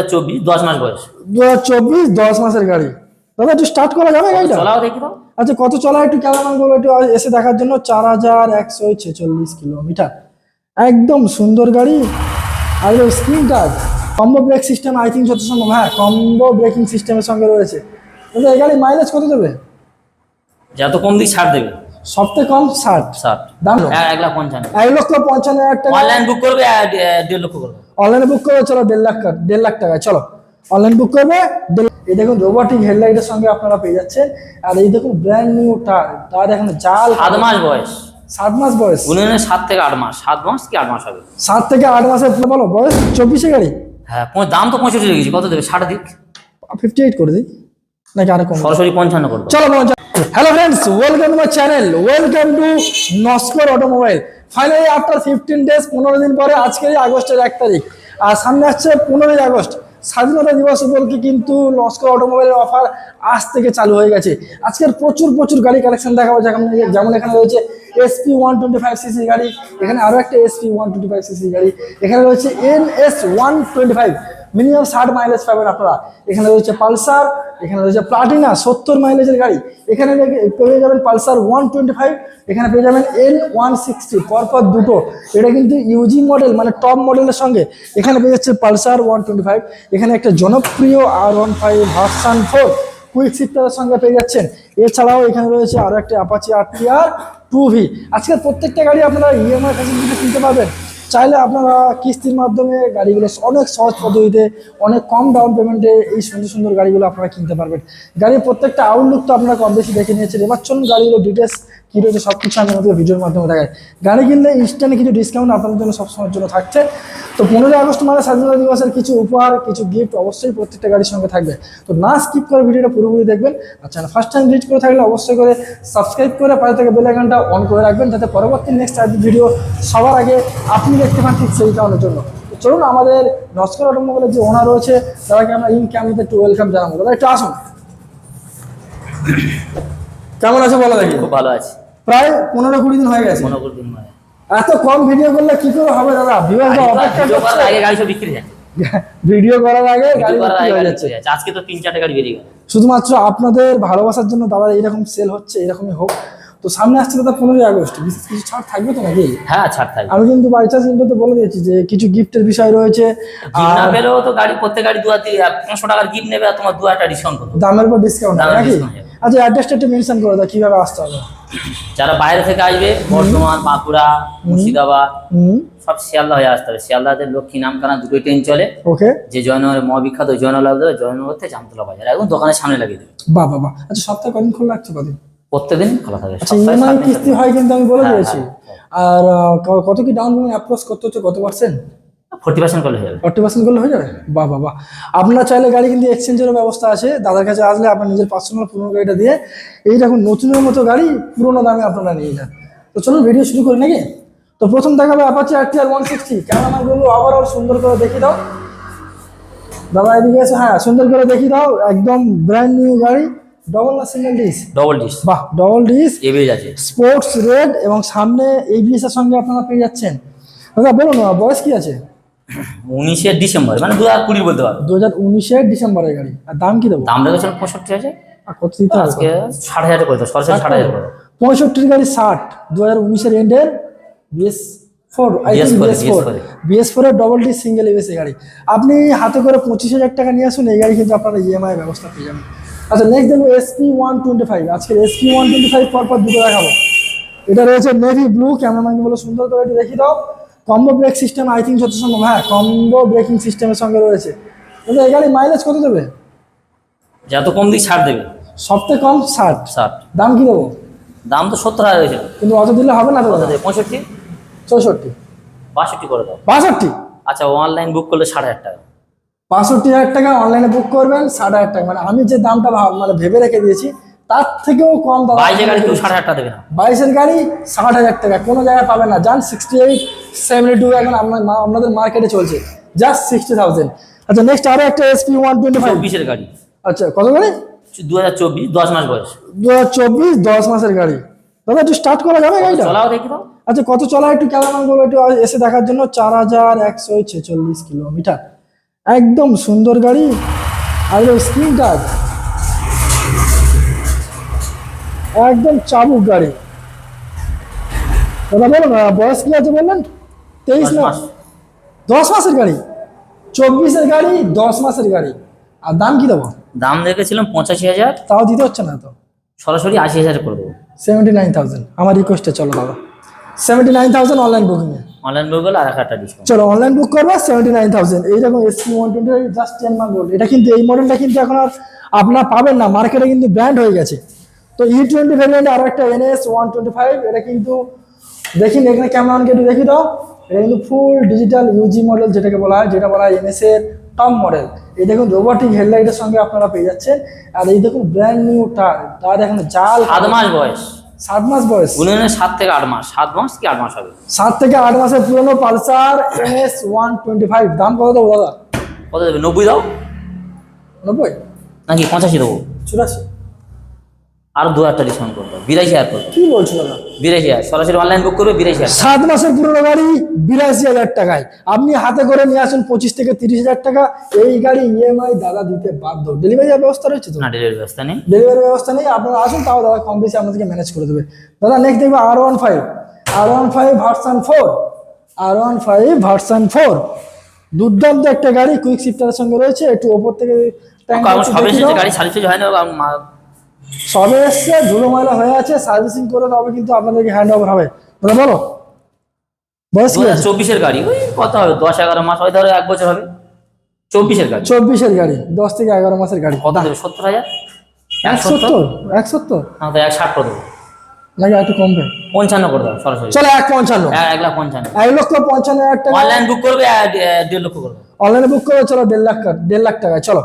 চব্বিশ দশ মাস বয়স। দু হাজার চব্বিশ দশ মাসের গাড়ি। দাদা একটু স্টার্ট করা যাবে গাড়িটা? চলাও দেখি তো। আচ্ছা কত চলা একটু একটু এসে দেখার জন্য। চার হাজার একশো ছেচল্লিশ কিলোমিটার। একদম সুন্দর গাড়ি। আর screen touch combo brake system I think যত সম্ভব। হ্যাঁ কম্বো ব্রেকিং সিস্টেমের সঙ্গে রয়েছে। দাদা এই গাড়ি মাইলেজ কত দেবে? যত কম দিক ছাড় দেবে। সবথেকে কম ষাট ষাট দাম এক- এক লাখ পঞ্চান্ন। এক লক্ষ পঞ্চান্ন হাজার টাকা। অনলাইন বুক করবে দেড় লক্ষ করবে। অনলাইনে বুক করবে চলো দেড় লাখ টাকা দেড় লাখ টাকায় চলো। অনলাইন বুক করবে এই দেখুন রোবটিক হেডলাইটের সঙ্গে আপনারা পেয়ে যাচ্ছেন। আর এই দেখুন ব্র্যান্ড নিউ টার তার এখন জাল সাত মাস বয়স। সাত মাস বয়স। উনি সাত থেকে আট মাস। সাত মাস কি আট মাস হবে? সাত থেকে আট মাসের বলো বয়স চব্বিশে গাড়ি। হ্যাঁ দাম তো পঁয়ষট্টি গেছে। কত দেবে? ষাট দিক। ফিফটি এইট করে দিই। নাকি আরও কম সরাসরি পঞ্চান্ন করবে। চলো hello friends welcome to my channel welcome to Naskar automobile finally after fifteen days পনেরো দিন পরে আজকেরই আগস্টের এক তারিখ। আর সামনে আসছে পনেরোই আগস্ট। স্বাধীনতা দিবস উপলক্ষে কিন্তু নস্কর অটোমোবাইলের অফার আজ থেকে চালু হয়ে গেছে। আজকের প্রচুর প্রচুর গাড়ি কালেকশন দেখাবো যেমন যেমন এখানে রয়েছে SP one twenty five CC গাড়ি এখানে আরও একটা SP one twenty five CC গাড়ি এখানে রয়েছে N S one twenty five minimum ষাট মাইলেজ পাবেন আপনারা। এখানে রয়েছে পালসার, এখানে রয়েছে প্লাটিনা, সত্তর মাইলেজের গাড়ি। এখানে পেয়ে যাবেন পালসার ওয়ান টোয়েন্টি ফাইভ, এখানে পেয়ে যাবেন এন ওয়ান সিক্সটি, পরপর দুটো। এটা কিন্তু ইউজি মডেল মানে টপ মডেলের সঙ্গে। এখানে পেয়ে যাচ্ছে পালসার ওয়ান টোয়েন্টি ফাইভ, এখানে একটা জনপ্রিয় R one five version four, quick শিফটারের সঙ্গে পেয়ে যাচ্ছেন। এছাড়াও এখানে রয়েছে আরও একটা Apache R T R two V আজকের প্রত্যেকটা গাড়ি আপনারা ইএমআই ফ্যাসিলিটিতে কিনতে পারবেন। চাইলে আপনারা কিস্তির মাধ্যমে গাড়িগুলো অনেক সহজ পদ্ধতিতে, অনেক কম ডাউন পেমেন্টে এই সুন্দর সুন্দর গাড়িগুলো আপনারা কিনতে পারবেন। গাড়ির প্রত্যেকটা আউটলুক তো আপনারা কম বেশি দেখে নিয়েছেন। এবার চলুন গাড়িগুলো ডিটেলস কী রয়েছে সব কিছু আমি আমাদের ভিডিওর মাধ্যমে দেখাই। গাড়ি কিনলে ইনস্ট্যান্ট কিছু ডিসকাউন্ট আপনাদের জন্য সবসময়ের জন্য থাকছে। তো পনেরোই আগস্ট মানে স্বাধীনতা দিবসের কিছু উপহার, কিছু গিফট অবশ্যই প্রত্যেকটা গাড়ির সঙ্গে থাকবে। তো না স্কিপ করে ভিডিওটা পুরোপুরি দেখবেন আচ্ছা ফার্স্ট টাইম ভিজিট করে থাকলে অবশ্যই করে সাবস্ক্রাইব করে পাশে থেকে বেল আইকনটা অন করে রাখবেন যাতে পরবর্তী নেক্সট ভিডিও সবার আগে আপনি দেখতে পান ঠিক সেই কারণের জন্য। তো চলুন আমাদের নস্কর অটোমোবাইলের যে ওনার রয়েছে তাদেরকে আমরা ইন ক্যামেরাতে একটু ওয়েলকাম জানাব। দাদা, একটু আসুন। কেমন আছে বলো দেখি। খুব ভালো আছে। প্রায় পনেরো কুড়ি দিন হয়ে গেছে। দিন এত কম ভিডিও করলে কি করে হবে দাদা? ভিউয়ার্স অপেক্ষা করছে। আগে গাড়ি সব বিক্রি যাচ্ছে। ভিডিও করার আগে গাড়ি বিক্রি হয়ে যাচ্ছে। বিক্রি যাচ্ছে। আজকে তো তিন চারটে গাড়ি বেরিয়ে গেল। শুধুমাত্র আপনাদের ভালোবাসার জন্য দাদা এইরকম সেল হচ্ছে এরকমই হোক। তো সামনে আসছে দাদা পনেরোই আগস্ট। বিশেষ কিছু ছাড় থাকবে তো নাকি? হ্যাঁ ছাড় থাকবে। আমি কিন্তু বাই চান্স ইন্টারতে বলে দিয়েছি যে কিছু গিফটের বিষয় রয়েছে। না পেলেও তো গাড়ি প্রত্যেক গাড়ি দু হাজার পাঁচশো টাকার গিফট নেবে আর তোমার দু হাজার ডিসকাউন্ট দামের উপর ডিসকাউন্ট নাকি। আচ্ছা অ্যাড্রেসটা একটু মেনশন করে দাও কীভাবে আসতে হবে? যারা বাইরে থেকে আসবে বর্ধমান বাঁকুড়া মুর্শিদাবাদ সব শিয়ালদা হয়ে আসতে হবে। শিয়ালদাতে লক্ষ্মী নামখানা দুটোই ট্রেন চলে। ওকে। যে জয়নগরের মহাবিখ্যাত জয়নগর লাগবে জয়নগর থেকে জামতলা বাজার। একদম দোকানের সামনে লাগিয়ে দেবে। বাহ বাহ আচ্ছা সপ্তাহে কদিন খোলা রাখছে কদিন? প্রত্যেকদিন খোলা থাকে। আচ্ছা ইএমআই কিস্তি হয় কিন্তু আমি বলে হ্যাঁ, দিয়েছি। আর কত কি ডাউন পেমেন্ট অ্যাপ্রোচ করতে হচ্ছে কত পার্সেন্ট ফোর্টি পার্সেন্ট করলে হয়ে যাবে। ফর্টি পার্সেন্ট করলে হয়ে যাবে? বাহ বাহ বাহ। আপনার চাইলে গাড়ি কিন্তু এক্সচেঞ্জেরও ব্যবস্থা আছে। দাদার কাছে আসলে আপনার নিজের পার্সোনাল পুরোনো গাড়িটা দিয়ে এই দেখুন নতুনের মতো গাড়ি পুরোনো দামে আপনারা নিয়ে যান। তো চলুন ভিডিও শুরু করি নাকি? তো প্রথম দেখাবে Apache R T R one sixty ক্যামেরাগুলো আবার সুন্দর করে দেখি দাও। দাদা এদিকে এসে। হ্যাঁ সুন্দর করে দেখি দাও। একদম ব্র্যান্ড নিউ গাড়ি। ডবল না সিঙ্গেল ডিস ডবল ডিস বাহ ডবল ডিস এবিএস আছে। স্পোর্টস রেড এবং সামনে এবিএস এর সঙ্গে আপনারা পেয়ে যাচ্ছেন। দাদা বলুন বয়স কি আছে? উনিশে ডিসেম্বর মানে দু হাজার কুড়ি বলতে পারব দু হাজার উনিশের ডিসেম্বরের গাড়ি। আর দাম কি দেবো? দাম রেখেছিল পঁয়ষট্টি আছে কত দিতে আজকে ষাট হাজার করে দাও সরাসরি ষাট হাজার করে। পঁয়ষট্টির গাড়ি ষাট দু হাজার উনিশের এন্ডের BS four I BS4 BS four BS4 double D single ABS গাড়ি। আপনি হাতে করে পঁচিশ হাজার টাকা নিয়ে আসুন এই গাড়ি কিন্তু আপনারা ইএমআই ব্যবস্থা পেয়ে যাবেন। আচ্ছা নেক্সট দেখব এসপি ওয়ান টোয়েন্টি ফাইভ আজকে এসপি ওয়ান টোয়েন্টি ফাইভ পরপর দুটো দেখাবো। এটা রয়েছে নেভি ব্লু ক্যামেরাম্যানকে বলে সুন্দর করে একটু দেখিয়ে দাও। Combo brake system I think যত সম্ভব। হ্যাঁ কম্বো ব্রেকিং সিস্টেমের সঙ্গে রয়েছে। কিন্তু এই গাড়ি মাইলেজ কত দেবে? যত কম দিক ছাড় দেবে। সবথেকে কম ষাট। ষাট। দাম কি দেবো? দাম তো সত্তর হাজার হয়েছিল কিন্তু অত দিলে হবে না তো? পঁয়ষট্টি? চৌষট্টি। বাষট্টি করে দাও। বাষট্টি? আচ্ছা অনলাইন বুক করলে ষাট হাজার টাকা। বাষট্টি হাজার টাকা অনলাইনে বুক করবেন ষাট হাজার টাকা। মানে আমি যে দামটা মানে ভেবে রেখে দিয়েছি তার থেকেও কম দাম বাইশে গাড়ি কেউ ষাট হাজার টাকা দেবে না। বাইশের গাড়ি ষাট হাজার টাকা কোনো জায়গায় পাবেন না। জান সিক্সটি এইট সেভেন্টি টু এখন আপনাদের মার্কেটে চলছে। জাস্ট সিক্সটি থাউজেন্ড আচ্ছা নেক্সট আরও একটা এসপি ওয়ান টোয়েন্টি ফাইভ চব্বিশের গাড়ি। আচ্ছা কত গাড়ি? দু হাজার চব্বিশ দশ মাস বয়স। দু হাজার চব্বিশ দশ মাসের গাড়ি। দাদা একটু স্টার্ট করা যাবে গাড়িটা? চলাও দেখি তো। আচ্ছা কত চলা একটু কেমন বলো একটু এসে দেখার জন্য। চার হাজার একশো ছেচল্লিশ কিলোমিটার। একদম সুন্দর গাড়ি। আর স্ক্রিন টাচ। একদম চাবুক গাড়ি। দাদা বলুন বয়স কি আছে বললেন? তেইশ মাস। দশ মাসের গাড়ি। চব্বিশের গাড়ি দশ মাসের গাড়ি। আর দাম কি দেবো? দাম দেখেছিলাম পঁচাশি হাজার। তাও দিতে হচ্ছে না তো। সরাসরি আশি হাজার করে দেবো। সেভেন্টি নাইন থাউজেন্ড আমার রিকোয়েস্টে চলো দাদা সেভেন্টি নাইন থাউজেন্ড অনলাইন বুকিংয়ে অনলাইন বুক করলে আর এক হাজার ডিসকাউন্ট চলো অনলাইন বুক করবে সেভেন্টি নাইন থাউজেন্ড এইরকম SP one twenty just ten month old এটা কিন্তু এই মডেলটা কিন্তু এখন আর আপনার পাবেন না। মার্কেটে কিন্তু ব্র্যান্ড হয়ে গেছে। তো ই টোয়েন্টি ভ্যারিয়েন্ট আরও একটা এনএস ওয়ান টোয়েন্টি ফাইভ এটা কিন্তু দেখিন এখানে ক্যামেরা অনকে একটু দেখি দাও। এটা কিন্তু ফুল ডিজিটাল ইউজি মডেল যেটাকে বলা হয় যেটা বলা হয় এনএস এর টপ মডেল এই দেখুন রোবোটিক হেডলাইটের সঙ্গে আপনারা পেয়ে যাচ্ছেন। আর এই দেখুন ব্র্যান্ড নিউ টার তার এখন জাল সাত মাস বয়স। সাত মাস বয়স। গুনে সাত থেকে আট মাস। সাত মাস কি আট মাস হবে? সাত থেকে আট মাসের পুরনো Pulsar NS one twenty five দাম কত দেবো দাদা? কত দেবে? নব্বই দাও। নব্বই? নাকি পঁচাশি দেবো? চুরাশি। আর দু হাজার ডিসকাউন্ট করব। বিরাশি হাজার করব। কি বলছো দাদা? বিরাশি হাজার। সরাসরি অনলাইন বুক করবে বিরাশি হাজার। সাত মাসের পুরনো গাড়ি বিরাশি হাজার টাকায়। আপনি হাতে করে নিয়ে আসুন পঁচিশ থেকে তিরিশ হাজার টাকা। এই গাড়ি ইএমআই দাদা দিতে বাধ্য। ডেলিভারি ব্যবস্থা রয়েছে তো? না ডেলিভারি ব্যবস্থা নেই। ডেলিভারি ব্যবস্থা নেই। আপনারা আসুন তাও দাদা কম বেশি আপনাদেরকে ম্যানেজ করে দেবে। দাদা নেক্সট দেখবে R one five R one five version four R one five version four দুর্দান্ত একটা গাড়ি কুইক শিফটারের সঙ্গে রয়েছে। একটু ওপর থেকে। গাড়ি সার্ভিস হয় না সবে এসছে ধুলো ময়লা হয়ে আছে সার্ভিসিং করে তবে কিন্তু আপনাদেরকে হ্যান্ড ওভার হবে। দাদা বলো। বয়স কি চব্বিশের গাড়ি ওই কত হবে দশ এগারো মাস হয় ধরো এক বছর হবে। চব্বিশের গাড়ি। চব্বিশের গাড়ি দশ থেকে এগারো মাসের গাড়ি। কত দেবে সত্তর হাজার? এক সত্তর এক সত্তর? তো এক ষাট করে দেবো। নাকি একটু কমবে? পঞ্চান্ন করে দাও সরাসরি। চলো এক পঞ্চান্ন। এক- এক লাখ পঞ্চান্ন। এক লক্ষ পঞ্চান্ন হাজার টাকা। অনলাইন বুক করবে দেড় লক্ষ করবে। অনলাইনে বুক করবে চলো দেড় লাখ টাকা দেড় লাখ টাকায় চলো।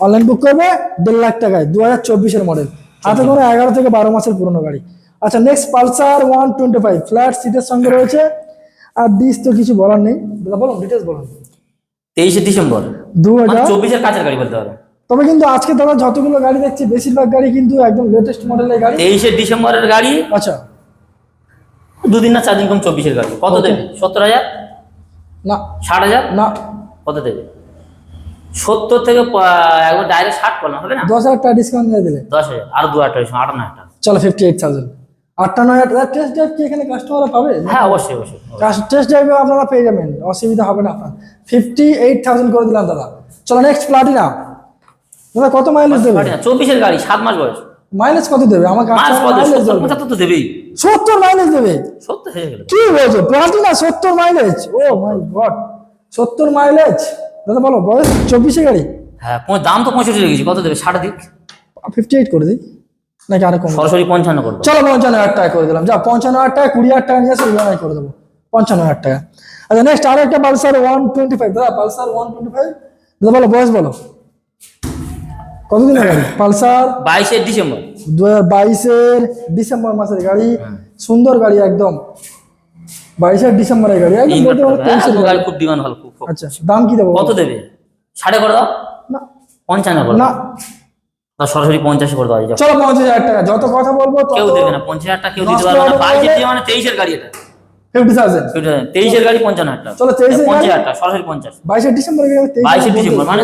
অনলাইন বুক করবে দেড় লাখ টাকায় দু হাজার চব্বিশের মডেল হাতে কোনো এগারো থেকে বারো মাসের পুরনো গাড়ি। আচ্ছা next Pulsar one twenty five flat সিটের সঙ্গে রয়েছে। আর ডিস তো কিছু বলার নেই। বলুন বলো ডিটেলস বলুন। তেইশে ডিসেম্বর। দু মানে হাজার চব্বিশের কাছের গাড়ি বলতে পারো তবে কিন্তু আজকে দাদা যতগুলো গাড়ি দেখছি বেশিরভাগ গাড়ি কিন্তু একদম লেটেস্ট মডেলের গাড়ি। তেইশে ডিসেম্বরের গাড়ি। আচ্ছা। দুদিন না চার দিন কম চব্বিশের গাড়ি। কত দেবে? সত্তর হাজার? না। ষাট হাজার? না। কত দেবে? সত্তর থেকে একবার ডাইরেক্ট ষাট করলাম হবে না? দশ হাজার টাকা ডিসকাউন্ট দিয়ে দিলে। দশ হাজার আর দু হাজার টাকা আটান্ন হাজার টাকা। চলো ফিফটি এইট থাউজেন্ড আটটা নয় হাজার টেস্ট ড্রাইভ কি এখানে কাস্টমাররা পাবে? হ্যাঁ অবশ্যই অবশ্যই টেস্ট ড্রাইভে আপনারা পেয়ে যাবেন অসুবিধা হবে না আপনার। ফিফটি এইট থাউজেন্ড করে দিলাম দাদা। চলো নেক্সট প্লাটিনা দাদা কত মাইলেজ দেবে? চব্বিশের গাড়ি সাত মাস বয়স। মাইলেজ কত দেবে? মাইলেজ সত্তর তো দেবেই। সত্তর মাইলেজ দেবে? সত্তর কি বলছো? প্লাটিনা সত্তর মাইলেজ ও মাই গড সত্তর মাইলেজ দাদা বলো বয়স চব্বিশে গাড়ি? হ্যাঁ দাম তো পঁয়ষট্টি লেগেছে কত দেবে? ষাট দিক। ফিফটি এইট করে দিই নাকি আরও কম? সরাসরি পঞ্চান্ন করব চলো পঞ্চান্ন হাজার টাকা করে দিলাম। যা পঞ্চান্ন হাজার টাকা কুড়ি হাজার টাকা নিয়ে আসো ইএমআই করে দেবো। পঞ্চান্ন হাজার টাকা। আচ্ছা নেক্সট আরও একটা পালসার ওয়ান টোয়েন্টি ফাইভ। দাদা পালসার ওয়ান টোয়েন্টি ফাইভ? দাদা বলো বয়স বলো। কতদিনের গাড়ি? পালসার? বাইশে ডিসেম্বর। দু হাজার বাইশের ডিসেম্বর মাসের গাড়ি। সুন্দর গাড়ি একদম। বাইশের ডিসেম্বরের গাড়ি। একদম বলতে পারো তেইশের হ্যাঁ, গাড়ি। খুব ডিমান্ড ভালো খুব। আচ্ছা দাম কি দেবো কত দেবে? সাড়ে করে দাও। না। পঞ্চান্ন করে না। সরাসরি পঞ্চাশ করে দেওয়া চলো পঞ্চাশ হাজার টাকা যত কথা বলব কেউ দেবে না পঞ্চাশ হাজার টাকা কেউ দিতে পারবে না। বাইশের বলে- মানে তেইশের গাড়ি এটা। Fifty thousand. তেইশের গাড়ি পঞ্চান্ন হাজার টাকা। চলো, 23 পঞ্চাশ হাজার টাকা সরাসরি পঞ্চাশ। তেইশ বাইশে ডিসেম্বর মানে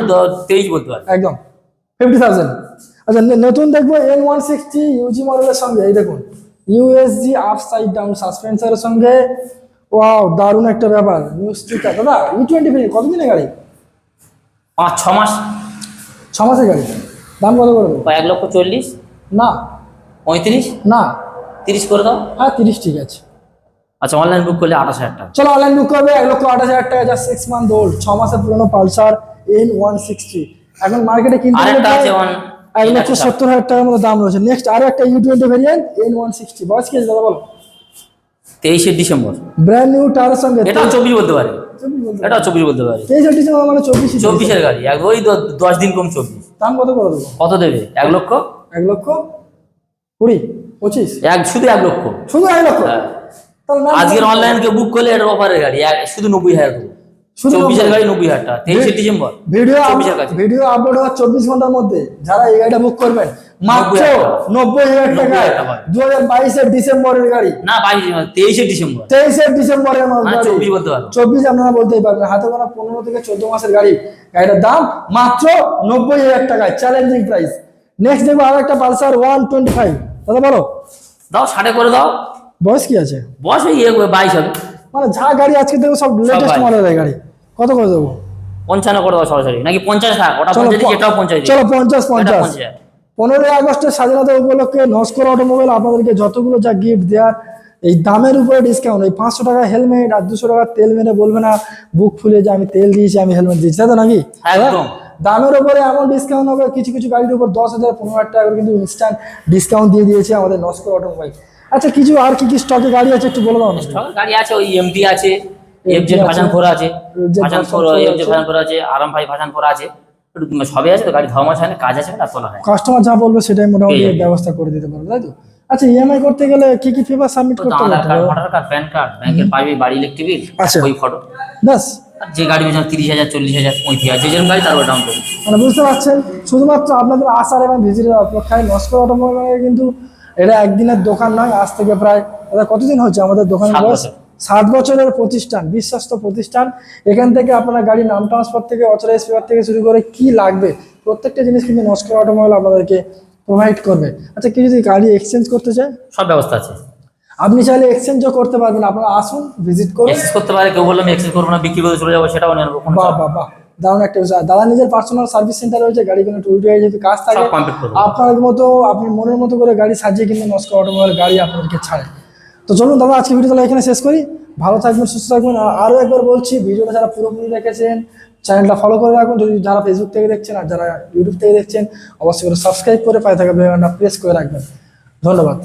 তেইশ বলতে পারবে। একদম। Fifty thousand. আচ্ছা নতুন দেখব এন ওয়ান সিক্সটি ইউজি মডেলের সঙ্গে এই দেখুন। ইউএসজি আপ সাইড ডাউন সাসপেন্সারের সঙ্গে ওয়াও দারুণ একটা ব্যাপার। নিউ স্টিকার দাদা ই টোয়েন্টি ফিফটি কতদিনের গাড়ি? পাঁচ ছ মাস। ছ মাসের গাড়ি। দাম কত করে দেবো? এক লক্ষ চল্লিশ। না। পঁয়ত্রিশ? না। তিরিশ করে দাও। হ্যাঁ তিরিশ ঠিক আছে। আচ্ছা অনলাইন বুক করলে আঠাশ হাজার টাকা। চলো অনলাইন বুক করবে এক লক্ষ আঠাশ হাজার টাকা যা সিক্স মান্থ ওল্ড ছ মাসের পুরনো পালসার এন ওয়ান সিক্সটি এখন মার্কেটে কিনতে আরেকটা আছে এক লক্ষ সত্তর হাজার টাকার মতো দাম রয়েছে। নেক্সট আরও একটা U twenty variant N one sixty বয়স কি আছে দাদা বলো? তেইশে ডিসেম্বর। ব্র্যান্ড নিউ টারের সঙ্গে এটাও চব্বিশ বলতে পারে। এটাও চব্বিশ বলতে পারে। তেইশ ডিসেম্বর মানে চব্বিশ চব্বিশের গাড়ি এক ওই দশ দিন কম চব্বিশ। দাম কত করে দেবো? কত দেবে? এক লক্ষ? এক লক্ষ কুড়ি পঁচিশ? এক শুধু এক লক্ষ। শুধু এক লক্ষ? হ্যাঁ। আজকের অনলাইন কে বুক করলে এটা অফারের গাড়ি। শুধু নব্বই হাজার দেবো। চব্বিশের গাড়ি নব্বই হাজার টাকা। তেইশে ডিসেম্বর। ভিডিও ভিডিও আপলোড হওয়ার চব্বিশ ঘণ্টার মধ্যে যারা এই গাড়িটা বুক করবেন মাত্র নব্বই হাজার টাকায় দু হাজার বাইশের ডিসেম্বরের গাড়ি। না বাইশ তেইশে ডিসেম্বর। তেইশের ডিসেম্বরের মানে। চব্বিশ আপনারা বলতেই পারবেন হাতে গোনা পনেরো থেকে চোদ্দ মাসের গাড়ি। গাড়িটার দাম মাত্র নব্বই হাজার টাকায় চ্যালেঞ্জিং প্রাইস নেক্সট দেখব আরও একটা পালসার ওয়ান টোয়েন্টি ফাইভ। দাদা বলো। দাও ষাটে করে দাও। বয়স কি আছে? বস ওই বাইশ হবে। মানে যা গাড়ি আজকে দেখব সব লেটেস্ট মডেলের গাড়ি। কত করে দেবো? পঞ্চান্ন করে দাও সরাসরি। নাকি পঞ্চাশ থাক ওটা পঞ্চাশ চলো পঞ্চাশ। পঞ্চাশ। পনেরোই আগস্টের স্বাধীনতা উপলক্ষে নস্কর অটোমোবাইল আপনাদেরকে যতগুলো যা গিফট দেওয়ার এই দামের উপরে ডিসকাউন্ট এই পাঁচশো টাকা হেলমেট আর দুশো টাকা তেল মেরে বলবে না বুক ফুলে যে আমি তেল দিয়েছি আমি হেলমেট দিয়েছি। তাই তো নাকি? দামের উপরে এমন ডিসকাউন্ট হবে কিছু কিছু গাড়ির উপর দশ হাজার পনেরো হাজার টাকা করে কিন্তু ইনস্ট্যান্ট ডিসকাউন্ট দিয়ে দিয়েছে আমাদের নস্কর অটোমোবাইল। আচ্ছা কিছু আর কি কি স্টকে গাড়ি আছে একটু বলে দাও না গাড়ি আছে ওই এমটি আছে এফজেড আছে, ফোর আছে FZ ফোর 4 এফজেড আছে। ফোর আছে আরাম ভাই ভার্সন ফোর আছে। সবই আছে তো গাড়ি ধর্ম আছে না কাজ আছে না তোলা হয়। কাস্টমার যা বলবে সেটাই মোটামুটি ব্যবস্থা করে দিতে পারবে তাই তো? আচ্ছা ইএমআই করতে গেলে কি কি পেপার সাবমিট করতে Aadhaar card voter card PAN card ব্যাংকের বাড়ি ইলেকট্রিক বিল আচ্ছা। ওই ফটো আর যে গাড়ি বেচেন তিরিশ হাজার চল্লিশ হাজার পঁয়ত্রিশ হাজার যে যেরকম গাড়ি ডাউন পেমেন্ট মানে বুঝতে পারছেন? শুধুমাত্র আপনাদের আসার এবং ভিজিটের অপেক্ষায় নস্কর অটোমোবাইলে কিন্তু এটা একদিনের দোকান নয় আজ থেকে প্রায় কতদিন হচ্ছে আমাদের দোকানের সাত বয়স? সাত বছরের প্রতিষ্ঠান বিশ্বস্ত প্রতিষ্ঠান। এখান থেকে আপনার গাড়ি নাম ট্রান্সফার থেকে অচরা স্পেয়ার থেকে শুরু করে কি লাগবে প্রত্যেকটা জিনিস কিন্তু নস্কর অটোমোবাইল আপনাদেরকে প্রোভাইড করবে। আচ্ছা কেউ যদি গাড়ি এক্সচেঞ্জ করতে চায়? সব ব্যবস্থা আছে। আপনি চাইলে এক্সচেঞ্জও করতে পারবেন। আপনারা আসুন ভিজিট করুন। এক্সেস করতে পারে কেউ বললাম এক্সেস করব না বিক্রি করে চলে যাব সেটাও নিয়ে নেব বাহ বাহ বাহ। দারুণ একটা বিষয়। দাদা নিজের পার্সোনাল সার্ভিস সেন্টার রয়েছে গাড়ি কোনো টুইট হয়ে যদি কাজ থাকে আপনার মতো আপনি মনের মতো করে গাড়ি সাজিয়ে কিন্তু নস্কর অটোমোবাইল গাড়ি আপনাদেরকে ছাড়ে তো চলুন দাদা আজকে ভিডিও তাহলে এখানে শেষ করি। ভালো থাকবেন, সুস্থ থাকবেন। আর আরও একবার বলছি, ভিডিওটা যারা পুরোপুরি দেখেছেন, চ্যানেলটা ফলো করে রাখুন। যদি যারা ফেসবুক থেকে দেখছেন আর যারা ইউটিউব থেকে দেখছেন, অবশ্যই করে সাবস্ক্রাইব করে পায়ে থাকা প্রেস করে রাখবেন। ধন্যবাদ।